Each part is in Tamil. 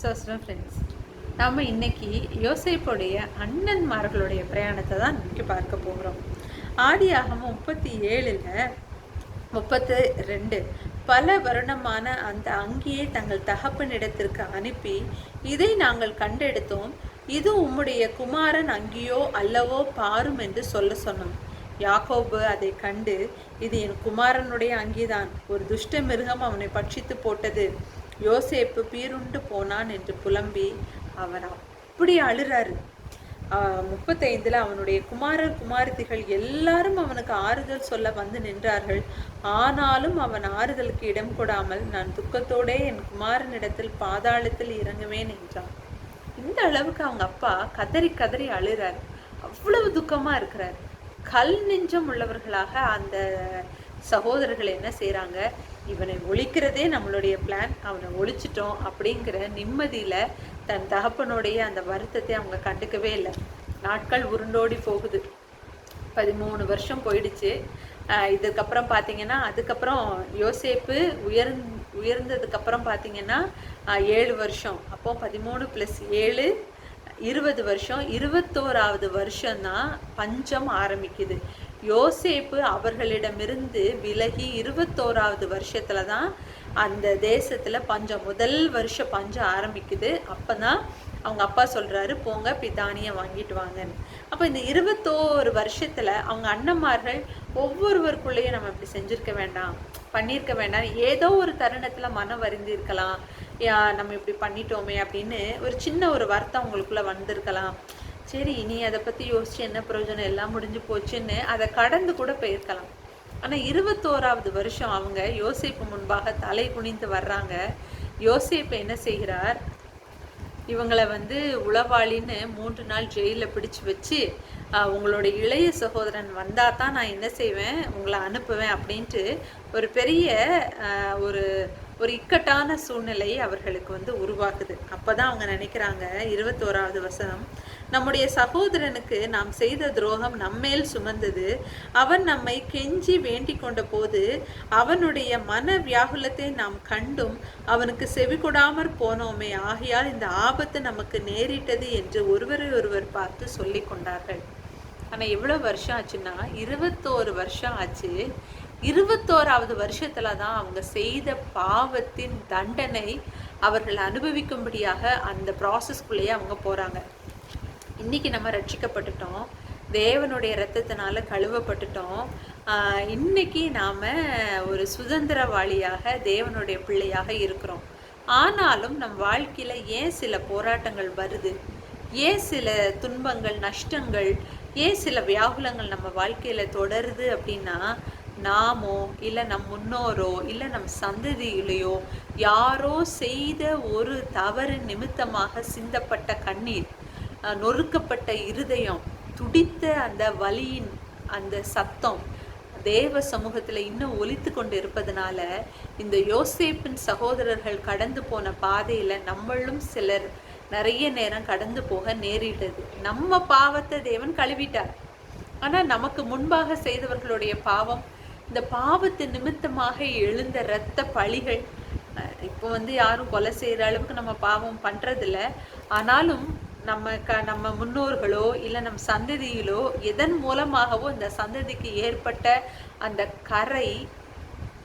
சோஸ்டம் ஃப்ரெண்ட்ஸ் நாம் இன்னைக்கு யோசேப்புடைய அண்ணன்மார்களுடைய பிரயாணத்தை தான் இன்னைக்கு பார்க்க போகிறோம். ஆதியாகமம் முப்பத்தி ஏழில் முப்பத்து ரெண்டு. பல வருணமான அந்த அங்கியை தங்கள் தகப்பனிடத்திற்கு அனுப்பி இதை நாங்கள் கண்டெடுத்தோம். இது உம்முடைய குமாரன் அங்கியோ அல்லவோ பாரும் என்று சொல்ல சொன்னோம் யாக்கோபு அதை கண்டு இது என் குமாரனுடைய அங்கிதான். ஒரு துஷ்ட மிருகம் அவனை பட்சித்து போட்டது. யோசேப்பு பீருண்டு போனான் என்று புலம்பி அவர் அப்படி அழுறாரு. ஆஹ் முப்பத்தைந்துல அவனுடைய குமாரர் குமாரத்திகள் எல்லாரும் அவனுக்கு ஆறுதல் சொல்ல வந்து நின்றார்கள். ஆனாலும் அவன் ஆறுதலுக்கு இடம் கொடாமல் நான் துக்கத்தோடே என் குமாரனிடத்தில் பாதாளத்தில் இறங்குவேன் என்றான். இந்த அளவுக்கு அவங்க அப்பா கதறி கதறி அழுறார். அவ்வளவு துக்கமா இருக்கிறார். கல் நெஞ்சம் உள்ளவர்களாக அந்த சகோதரர்கள் என்ன செய்கிறாங்க இவனை ஒழிக்கிறதே நம்மளுடைய பிளான் அவனை ஒழிச்சிட்டோம் அப்படிங்கிற நிம்மதியில தன் தகப்பனுடைய அந்த வருத்தத்தை அவங்க கண்டுக்கவே இல்லை. நாட்கள் உருண்டோடி போகுது. பதிமூணு வருஷம் போயிடுச்சு. இதுக்கப்புறம் பார்த்தீங்கன்னா அதுக்கப்புறம் யோசேப்பு உயர் உயர்ந்ததுக்கப்புறம் பார்த்தீங்கன்னா ஏழு வருஷம். அப்போ பதிமூணு ப்ளஸ் ஏழு இருபது வருஷம் இருபத்தோராவது வருஷம்தான் பஞ்சம் ஆரம்பிக்குது. யோசேப்பு அவர்களிடமிருந்து விலகி இருபத்தோராவது வருஷத்துல தான் அந்த தேசத்துல பஞ்சம் முதல் வருஷம் பஞ்சம் ஆரம்பிக்குது. அப்பதான் அவங்க அப்பா சொல்றாரு போங்க பிதானியம் வாங்கிட்டு வாங்கன்னு. அப்ப இந்த இருபத்தோரு வருஷத்துல அவங்க அண்ணன்மார்கள் ஒவ்வொருவருக்குள்ளேயும் நம்ம இப்படி செஞ்சிருக்க வேண்டாம் பண்ணியிருக்க வேண்டாம். ஏதோ ஒரு தருணத்துல மனம் வருந்திருக்கலாம். இருக்கலாம் நம்ம இப்படி பண்ணிட்டோமே அப்படின்னு ஒரு சின்ன ஒரு வருத்தம் உங்களுக்குள்ளே வந்திருக்கலாம். சரி இனி அதை பற்றி யோசிச்சு என்ன பிரயோஜனம்? எல்லாம் முடிஞ்சு போச்சுன்னு அதை கடந்து கூட போயிருக்கலாம். ஆனால் இருபத்தோராவது வருஷம் அவங்க யோசிப்பு முன்பாக தலை குனிந்து வர்றாங்க. யோசேப்பு என்ன செய்கிறார்? இவங்களை வந்து உளவாளின்னு மூன்று நாள் ஜெயிலில் பிடிச்சு வச்சு உங்களோட இளைய சகோதரன் வந்தால் தான் நான் என்ன செய்வேன்? உங்களை அனுப்புவேன் அப்படின்ட்டு ஒரு பெரிய ஒரு ஒரு இக்கட்டான சூழ்நிலை அவர்களுக்கு வந்து உருவாக்குது. அப்பதான் அவங்க நினைக்கிறாங்க இருபத்தோராவது வசனம் நம்முடைய சகோதரனுக்கு நாம் செய்த துரோகம் நம்மேல் சுமந்தது. அவன் நம்மை கெஞ்சி வேண்டி கொண்ட போது அவனுடைய மன வியாகுலத்தை நாம் கண்டும் அவனுக்கு செவி கொடாமற் போனோமே. ஆகையால் இந்த ஆபத்து நமக்கு நேரிட்டது என்று ஒருவரை ஒருவர் பார்த்து சொல்லி கொண்டார்கள். ஆனால் எவ்வளோ வருஷம் ஆச்சுன்னா இருபத்தோரு வருஷம் ஆச்சு. இருபத்தோராவது வருஷத்துல தான் அவங்க செய்த பாவத்தின் தண்டனை அவர்கள் அனுபவிக்கும்படியாக அந்த ப்ராசஸ்க்குள்ளேயே அவங்க போறாங்க. இன்னைக்கு நம்ம ரட்சிக்கப்பட்டுட்டோம். தேவனுடைய இரத்தத்தினால கழுவப்பட்டுட்டோம். ஆஹ் இன்னைக்கு நாம ஒரு சுதந்திரவாளியாக தேவனுடைய பிள்ளையாக இருக்கிறோம். ஆனாலும் நம் வாழ்க்கையில ஏன் சில போராட்டங்கள் வருது? ஏன் சில துன்பங்கள் நஷ்டங்கள் ஏன் சில வியாகுலங்கள் நம்ம வாழ்க்கையில தொடருது அப்படின்னா நாமோ இல்லை நம் முன்னோரோ இல்லை நம் சந்ததியிலையோ யாரோ செய்த ஒரு தவறு நிமித்தமாக சிந்தப்பட்ட கண்ணீர் நொறுக்கப்பட்ட இருதயம் துடித்த அந்த வலியின் அந்த சத்தம் தேவ சமூகத்தில் இன்னும் ஒலித்து கொண்டு இருப்பதனால இந்த யோசேப்பின் சகோதரர்கள் கடந்து போன பாதையில் நம்மளும் சிலர் நிறைய நேரம் கடந்து போக நேரிட்டது. நம்ம பாவத்தை தேவன் கழுவிட்டார். ஆனால் நமக்கு முன்பாக செய்தவர்களுடைய பாவம் இந்த பாவத்து நிமித்தமாக எழுந்த இரத்த பழிகள் இப்போ வந்து யாரும் கொலை செய்கிற அளவுக்கு நம்ம பாவம் பண்ணுறதில்ல ஆனாலும் நம்ம க நம்ம முன்னோர்களோ இல்லை நம் சந்ததியிலோ எதன் மூலமாகவோ இந்த சந்ததிக்கு ஏற்பட்ட அந்த கரை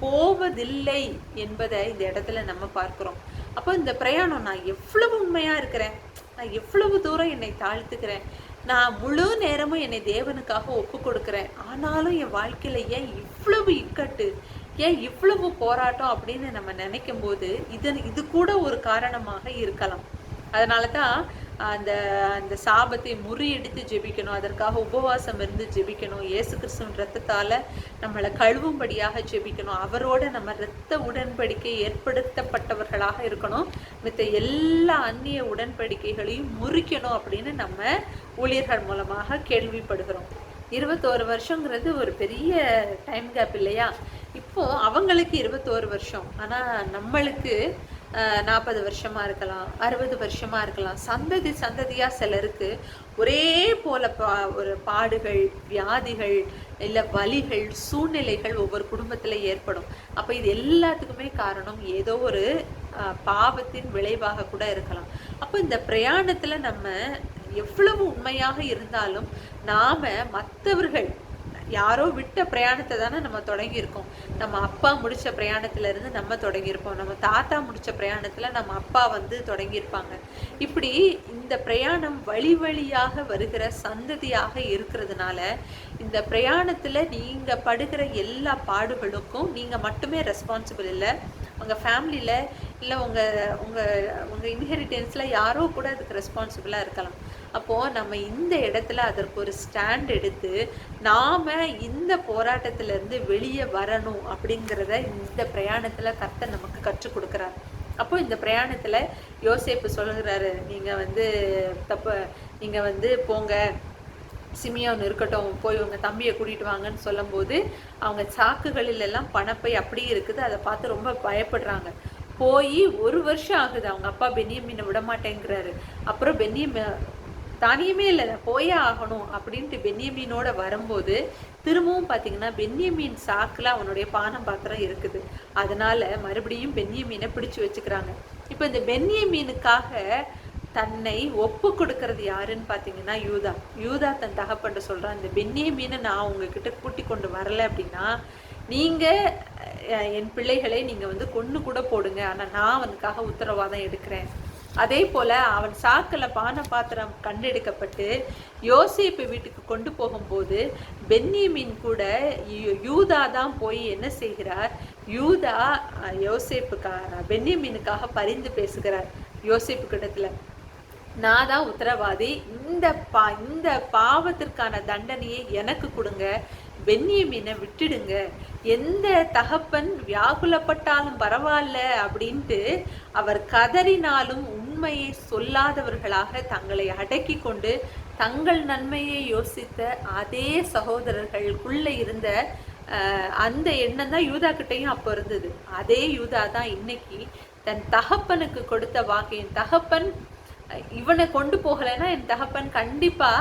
போவதில்லை என்பதை இந்த இடத்துல நம்ம பார்க்குறோம். அப்போ இந்த பிரயாணம் நான் எவ்வளவு உண்மையாக இருக்கிறேன்? நான் எவ்வளவு தூரம் என்னை தாழ்த்துக்கிறேன்? நான் முழு நேரமும் என்னை தேவனுக்காக ஒப்பு கொடுக்குறேன் ஆனாலும் என் வாழ்க்கையில ஏன் இவ்வளவு இக்கட்டு ஏன் இவ்வளவு போராட்டம் அப்படின்னு நம்ம நினைக்கும் போது இது இது கூட ஒரு காரணமாக இருக்கலாம். அதனால தான் அந்த அந்த சாபத்தை முறியடித்து ஜெபிக்கணும். அதற்காக உபவாசம் இருந்து ஜெபிக்கணும். இயேசு கிறிஸ்துவின் ரத்தத்தால் நம்மளை கழுவும்படியாக ஜெபிக்கணும். அவரோட நம்ம இரத்த உடன்படிக்கை ஏற்படுத்தப்பட்டவர்களாக இருக்கணும். மித்த எல்லா அந்நிய உடன்படிக்கைகளையும் முறிக்கணும் அப்படின்னு நம்ம ஊழியர்கள் மூலமாக கேள்விப்படுகிறோம். இருபத்தோரு வருஷங்கிறது ஒரு பெரிய டைம் கேப் இல்லையா? இப்போ அவங்களுக்கு இருபத்தோரு வருஷம். ஆனால் நம்மளுக்கு நாற்பது வருஷமாக இருக்கலாம் அறுபது வருஷமாக இருக்கலாம். சந்ததி சந்ததியாக சிலருக்கு ஒரே போல பா ஒரு பாடுகள் வியாதிகள் இல்லை வலிகள் சூழ்நிலைகள் ஒவ்வொரு குடும்பத்தில் ஏற்படும். அப்போ இது எல்லாத்துக்குமே காரணம் ஏதோ ஒரு பாவத்தின் விளைவாக கூட இருக்கலாம். அப்போ இந்த பிரயாணத்தில் நம்ம எவ்வளவு உண்மையாக இருந்தாலும் நாம் மற்றவர்கள் யாரோ விட்ட பிரயாணத்தை தானே நம்ம தொடங்கியிருக்கோம். நம்ம அப்பா முடிச்ச பிரயாணத்துல இருந்து நம்ம தொடங்கியிருப்போம். நம்ம தாத்தா முடிச்ச பிரயாணத்துல நம்ம அப்பா வந்து தொடங்கியிருப்பாங்க. இப்படி இந்த பிரயாணம் வழி வழியாக வருகிற சந்ததியாக இருக்கிறதுனால இந்த பிரயாணத்துல நீங்க படுகிற எல்லா பாடுகளுக்கும் நீங்க மட்டுமே ரெஸ்பான்சிபிள் இல்லை. உங்கள் ஃபேமிலியில் இல்லை உங்கள் உங்கள் உங்கள் இன்ஹெரிட்டன்ஸில் யாரோ கூட அதுக்கு ரெஸ்பான்சிபிளாக இருக்கலாம். அப்போது நம்ம இந்த இடத்துல அதற்கு ஒரு ஸ்டாண்ட் எடுத்து நாம இந்த போராட்டத்திலேருந்து வெளியே வரணும் அப்படிங்கிறத இந்த பிரயாணத்தில் கர்த்தர் நமக்கு கற்றுக் கொடுக்குறாரு. அப்போ இந்த பிரயாணத்தில் யோசேப்பு சொல்கிறாரு நீங்கள் வந்து தப்பு நீங்கள் வந்து போங்க. சிமியோன் இருக்கட்டும் போய் உங்கள் தம்பியை கூட்டிகிட்டு வாங்கன்னு சொல்லும்போது அவங்க சாக்குகளில் எல்லாம் பணப்பை அப்படியே இருக்குது. அதை பார்த்து ரொம்ப பயப்படுறாங்க. போய் ஒரு வருஷம் ஆகுது. அவங்க அப்பா பெனியமினை விட மாட்டேங்கிறாரு அப்புறம் பென்னியம தானியமே இல்லை நான் போயே ஆகணும் அப்படின்ட்டு பென்யமீனோட வரும்போது திரும்பவும் பார்த்தீங்கன்னா பென்யமீன் சாக்கில் அவனுடைய பானம் பாத்திரம் இருக்குது. அதனால மறுபடியும் பென்யமீனை பிடிச்சு வச்சுக்கிறாங்க. இப்போ இந்த பென்யமீனுக்காக தன்னை ஒப்பு கொடுக்கறது யாருன்னு பார்த்தீங்கன்னா யூதா. யூதா தன் தகப்பன்ட்டு சொல்கிறான் இந்த பென்யமீனை நான் உங்ககிட்ட கூட்டி கொண்டு வரல அப்படின்னா நீங்கள் என் பிள்ளைகளை நீங்கள் வந்து கொன்று கூட போடுங்க. ஆனால் நான் அவனுக்காக உத்தரவாதம் எடுக்கிறேன். அதே போல அவன் சாக்கில் பான பாத்திரம் கண்டெடுக்கப்பட்டு யோசேப்பு வீட்டுக்கு கொண்டு போகும்போது பென்னியமின் கூட யூ- யூதா தான் போய் என்ன செய்கிறார்? யூதா அஹ், பென்னியமீனுக்காக பரிந்து பேசுகிறார் யோசேப்பு கிட்டத்தில். நான் தான் உத்தரவாதி. இந்த பா இந்த பாவத்திற்கான தண்டனையை எனக்கு கொடுங்க. பென்னியமீனை விட்டுடுங்க. எந்த தகப்பன் வியாகுலப்பட்டாலும் பரவாயில்ல அப்படின்ட்டு அவர் கதறினாலும் உண்மையை சொல்லாதவர்களாக தங்களை அடக்கி கொண்டு தங்கள் நன்மையை யோசித்த அதே சகோதரர்களுக்குள்ள இருந்த அஹ், அந்த எண்ணம் தான் யூதா கிட்டயும் அப்போ இருந்தது. அதே யூதா தான் இன்னைக்கு தன் தகப்பனுக்கு கொடுத்த வாக்கு என் தகப்பன் இவனை கொண்டு போகலைன்னா என் தகப்பன் கண்டிப்பா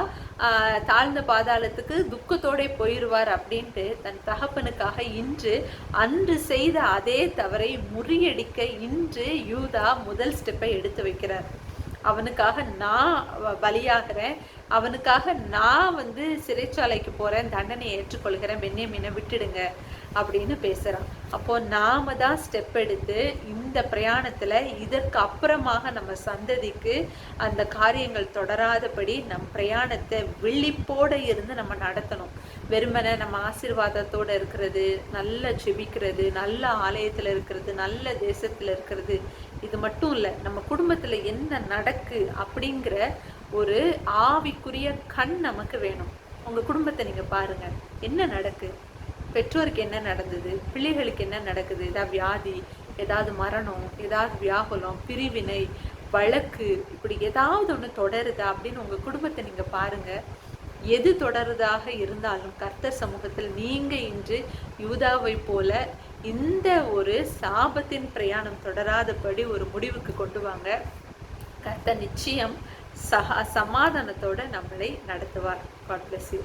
தாழ்ந்த பாதாளத்துக்கு துக்கத்தோட போயிடுவார் அப்படின்ட்டு தன் தகப்பனுக்காக இன்று அன்று செய்த அதே தவறை முறியடிக்க இன்று யூதா முதல் ஸ்டெப்பை எடுத்து வைக்கிறார். அவனுக்காக நான் வ- பலியாகிறேன். அவனுக்காக நான் வந்து சிறைச்சாலைக்கு போறேன். தண்டனையை ஏற்றுக்கொள்கிறேன். பென்னியமீனை விட்டுடுங்க அப்படின்னு பேசுறான். அப்போ நாம தான் ஸ்டெப் எடுத்து இந்த பிரயாணத்துல இதற்கு அப்புறமாக நம்ம சந்ததிக்கு அந்த காரியங்கள் தொடராதபடி நம் பிரயாணத்தை விழிப்போடு இருந்து நம்ம நடத்தணும். வெறுமனை நம்ம ஆசீர்வாதத்தோடு இருக்கிறது நல்ல செபிக்கிறது நல்ல ஆலயத்துல இருக்கிறது நல்ல தேசத்துல இருக்கிறது இது மட்டும் இல்லை நம்ம குடும்பத்தில் என்ன நடக்கு அப்படிங்கிற ஒரு ஆவிக்குரிய கண் நமக்கு வேணும். உங்கள் குடும்பத்தை நீங்கள் பாருங்க. என்ன நடக்கு? பெற்றோருக்கு என்ன நடந்தது? பிள்ளைகளுக்கு என்ன நடக்குது? ஏதாவது வியாதி ஏதாவது மரணம் ஏதாவது வியாகுலம் பிரிவினை வழக்கு இப்படி ஏதாவது ஒன்று தொடருதா அப்படின்னு உங்கள் குடும்பத்தை நீங்கள் பாருங்கள் எது தொடருதாக இருந்தாலும் கர்த்தர் சமூகத்தில் நீங்கள் இன்று யூதாவை போல இந்த ஒரு சாபத்தின் பிரயாணம் தொடராதபடி ஒரு முடிவுக்கு கொண்டு வாங்க. கர்த்தர் நிச்சயம் சகா சமாதானத்தோடு நம்மளை நடத்துவார். God bless you